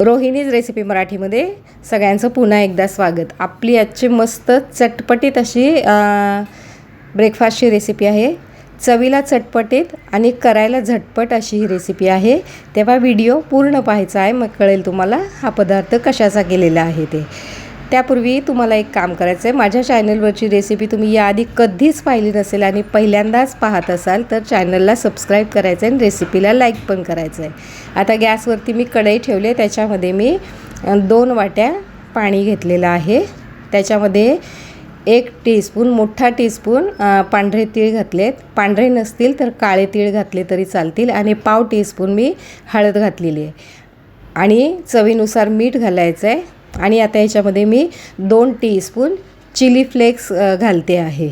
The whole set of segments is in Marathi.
रोहिणीज रेसिपी मराठीमध्ये. सगळ्यांचं पुन्हा एकदा स्वागत. आपली आजची मस्त चटपटीत अशी ब्रेकफास्टची रेसिपी आहे. चवीला चटपटीत आणि करायला झटपट अशी ही रेसिपी आहे. तेव्हा व्हिडिओ पूर्ण पाहायचा आहे. मग कळेल तुम्हाला हा पदार्थ कशाचा केलेला आहे ते. त्यापूर्वी तुम्हाला एक काम करायचं आहे माझ्या चॅनलवरची रेसिपी तुम्ही याआधी कधीच पाहिली नसेल आणि पहिल्यांदाच पाहत असाल तर चॅनलला सबस्क्राईब करायचं आहे आणि रेसिपीला लाईक पण करायचं आहे आता गॅसवरती मी कढई ठेवले त्याच्यामध्ये मी दोन वाट्या पाणी घेतलेलं आहे. त्याच्यामध्ये एक टीस्पून मोठा टीस्पून पांढरे तीळ घातलेत. पांढरे नसतील तर काळे तीळ घातले तरी चालतील आणि पाव टीस्पून मी हळद घातलेली आहे. आणि चवीनुसार मीठ घालायचं आहे आणि आता याच्यामध्ये मी दोन टीस्पून चिली फ्लेक्स घालते आहे.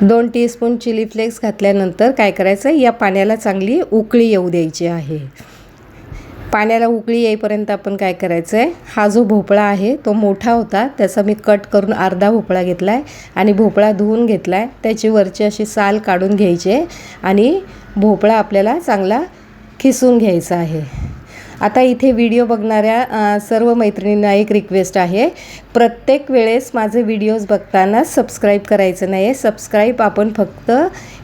दोन टीस्पून चिली फ्लेक्स घातल्यानंतर काय करायचं या पाण्याला चांगली उकळी येऊ द्यायची आहे. पाण्याला उकळी येईपर्यंत आपण काय करायचं आहे हा जो भोपळा आहे तो मोठा होता त्याचा मी कट करून अर्धा भोपळा घेतला आहे आणि भोपळा धुवून घेतला आहे त्याची वरची अशी साल काढून घ्यायची आहे आणि भोपळा आपल्याला चांगला खिसून घ्यायचा आहे. आता इथे व्हिडिओ बघणाऱ्या सर्व मैत्रिणींना एक रिक्वेस्ट आहे. प्रत्येक वेळेस माझे व्हिडिओज बघताना सबस्क्राईब करायचं नाही आहे सबस्क्राईब आपण फक्त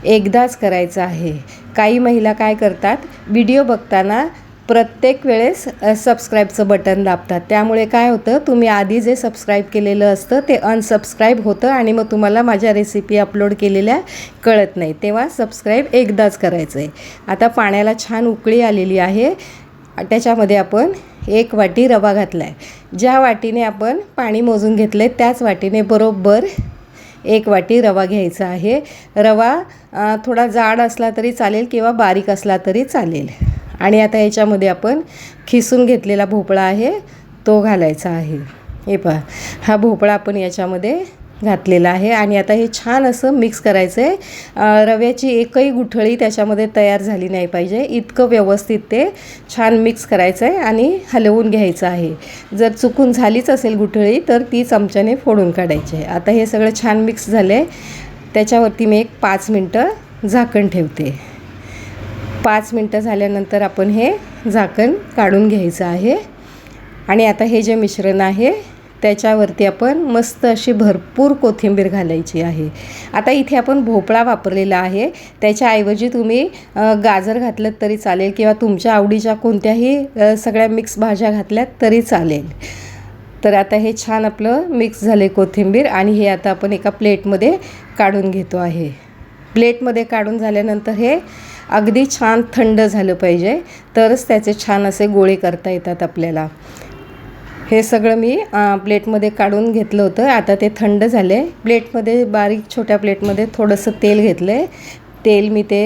एकदाच करायचं आहे. काही महिला काय करतात व्हिडिओ बघताना प्रत्येक वेळेस सबस्क्राईबचं बटन दाबतात. त्यामुळे काय होतं तुम्ही आधी जे सबस्क्राईब केलेलं असतं ते अनसबस्क्राईब होतं आणि मग तुम्हाला माझ्या रेसिपी अपलोड केलेल्या कळत नाही. तेव्हा सबस्क्राईब एकदाच करायचं आहे आता पाण्याला छान उकळी आलेली आहे. त्याच्यामध्ये आपण एक वाटी रवा घातला आहे ज्या वाटीने आपण पाणी मोजून घेतलं आहे त्याच वाटीने बरोबर एक वाटी रवा घ्यायचा आहे. रवा थोडा जाड असला तरी चालेल किंवा बारीक असला तरी चालेल. आणि आता याच्यामध्ये आपण खिसून घेतलेला भोपळा आहे तो घालायचा आहे. हे पहा हा भोपळा आपण याच्यामध्ये घातलेलं आहे. आणि आता हे छान असं मिक्स करायचं आहे रव्याची एकही गुठळी त्याच्यामध्ये तयार झाली नाही पाहिजे. इतकं व्यवस्थित ते छान मिक्स करायचं आहे आणि हलवून घ्यायचं आहे. जर चुकून झालीच असेल गुठळी तर ती चमच्याने फोडून काढायची आहे. आता हे सगळं छान मिक्स झालं आहे त्याच्यावरती मी एक पाच मिनटं झाकण ठेवते. पाच मिनटं झाल्यानंतर आपण हे झाकण काढून घ्यायचं आहे. आणि आता हे जे मिश्रण आहे त्याच्यावरती आपण मस्त अशी भरपूर कोथिंबीर घालायची आहे. आता इथे आपण भोपळा वापरलेला आहे. त्याच्याऐवजी तुम्ही गाजर घातलं तरी चालेल किंवा तुमच्या आवडीच्या कोणत्याही सगळ्या मिक्स भाज्या घातल्यात तरी चालेल. तर आता हे छान आपलं मिक्स झाले कोथिंबीर आणि हे आता आपण एका प्लेटमध्ये काढून घेतो आहे. प्लेटमध्ये काढून झाल्यानंतर हे अगदी छान थंड झालं पाहिजे. तरच त्याचे छान असे गोळे करता येतात आपल्याला. हे सगळं मी प्लेटमध्ये काढून घेतलं होतं. आता ते थंड झाले प्लेटमध्ये बारीक छोट्या प्लेटमध्ये थोडंसं तेल घेतलं आहे तेल मी ते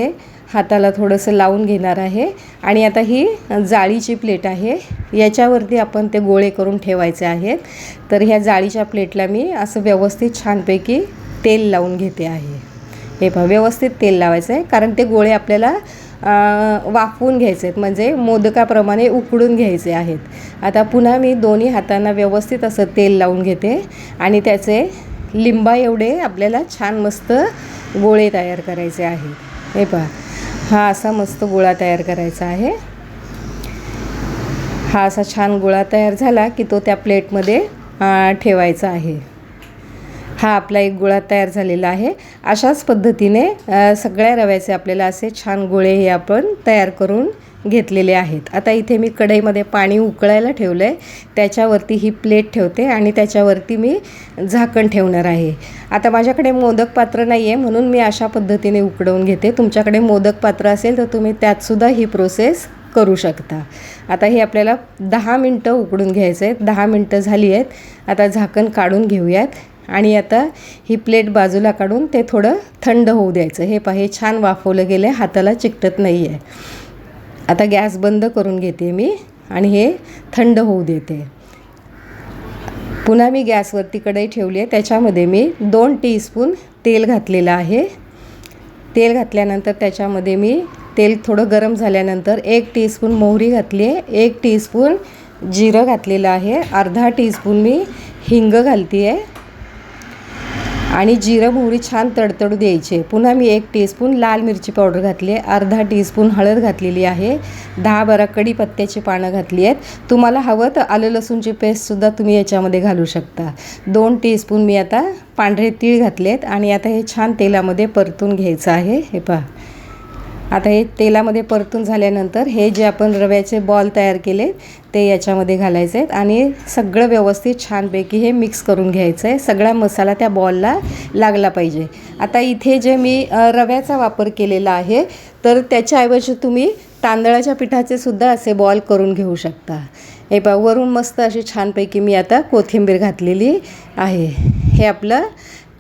हाताला थोडंसं लावून घेणार आहे. आणि आता ही जाळीची प्लेट आहे. याच्यावरती आपण ते गोळे करून ठेवायचे आहेत. तर ह्या जाळीच्या प्लेटला मी असं व्यवस्थित छानपैकी तेल लावून घेते आहे. हे पहा व्यवस्थित तेल लावायचं आहे कारण ते गोळे आपल्याला वाफवून घ्यायचे आहेत म्हणजे मोदकाप्रमाणे उकडून घ्यायचे आहेत. आता पुन्हा मी दोन्ही हातांना व्यवस्थित असं तेल लावून घेते आणि त्याचे लिंबा एवढे आपल्याला छान मस्त गोळे तयार करायचे आहेत. हे पहा हा असा मस्त गोळा तयार करायचा आहे. हा असा छान गोळा तयार झाला की तो त्या प्लेटमध्ये ठेवायचा आहे. हा आपला एक गोळा तयार झालेला आहे. अशाच पद्धतीने सगळ्या रव्याचे आपल्याला असे छान गोळे हे आपण तयार करून घेतलेले आहेत. आता इथे मी कढईमध्ये पाणी उकळायला ठेवलं आहे त्याच्यावरती ही प्लेट ठेवते आणि त्याच्यावरती मी झाकण ठेवणार आहे. आता माझ्याकडे मोदक पात्र नाही आहे म्हणून मी अशा पद्धतीने उकडवून घेते. तुमच्याकडे मोदक पात्र असेल तर तुम्ही त्यातसुद्धा ही प्रोसेस करू शकता. आता हे आपल्याला दहा मिनटं उकडून घ्यायचं आहे दहा मिनटं झाली आहेत. आता झाकण काढून घेऊयात. आणि आता ही प्लेट बाजूला काढून ते थोडं थंड होऊ द्यायचं. हे पहा हे छान वाफवलं गेलं आहे हाताला चिकटत नाही आहे आता गॅस बंद करून घेते मी आणि हे थंड होऊ देते. पुन्हा मी गॅसवरती कढई ठेवली आहे त्याच्यामध्ये मी दोन टीस्पून तेल घातलेलं आहे. तेल घातल्यानंतर त्याच्यामध्ये मी तेल थोडं गरम झाल्यानंतर एक टीस्पून मोहरी घातली आहे एक टीस्पून जिरं घातलेलं आहे अर्धा टीस्पून मी हिंग घालते आहे आणि जिरं मोहरी छान तडतडू द्यायचे. पुन्हा मी एक टीस्पून लाल मिरची पावडर घातली आहे. अर्धा टीस्पून हळद घातलेली आहे. दहा बारा कढीपत्त्याची पानं घातली आहेत. तुम्हाला हवं तर आलं लसूणची पेस्टसुद्धा तुम्ही याच्यामध्ये घालू शकता. दोन टीस्पून मी आता पांढरे तीळ घातले आहेत आणि आता हे छान तेलामध्ये परतून घ्यायचं आहे. हे पहा. आता हे तेलामध्ये परतून झाल्यानंतर हे जे आपण रव्याचे बॉल तयार केले ते याच्यामध्ये घालायचे आहेत. आणि सगळं व्यवस्थित छानपैकी हे मिक्स करून घ्यायचं आहे. सगळा मसाला त्या बॉलला लागला पाहिजे. आता इथे जे मी रव्याचा वापर केलेला आहे तर त्याच्याऐवजी तुम्ही तांदळाच्या पिठाचे सुद्धा असे बॉल करून घेऊ शकता. हे पा वरून मस्त अशी छानपैकी मी आता कोथिंबीर घातलेली आहे. हे आपलं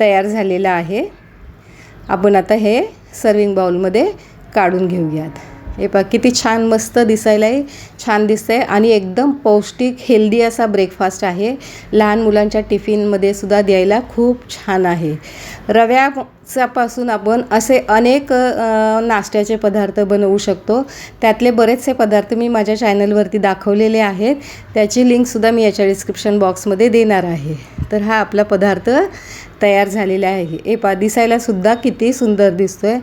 तयार झालेलं आहे. आपण आता हे सर्विंग बाउलमध्ये काढून घेऊयात. हे पहा किती छान मस्त दिसायलाही छान दिसतं आहे आणि एकदम पौष्टिक हेल्दी असा ब्रेकफास्ट आहे. लहान मुलांच्या टिफिनमध्ये सुद्धा द्यायला खूप छान आहे. रव्याच्यापासून आपण असे अनेक नाश्त्याचे पदार्थ बनवू शकतो. त्यातले बरेचसे पदार्थ मी माझ्या चॅनलवरती दाखवलेले आहेत. त्याची लिंकसुद्धा मी याच्या डिस्क्रिप्शन बॉक्समध्ये देणार आहे. तर हा आपला पदार्थ तयार झालेला आहे. हे पा दिसायलासुद्धा किती सुंदर दिसतो आहे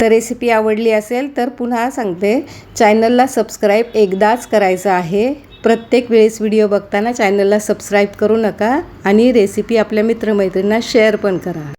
तर रेसिपी आवडली असेल तर पुन्हा सांगते. चॅनलला सबस्क्राईब एकदाच करायचं आहे. प्रत्येक वेळेस व्हिडिओ बघताना चॅनलला सबस्क्राईब करू नका आणि रेसिपी आपल्या मित्रमैत्रिणींना शेअर पण करा.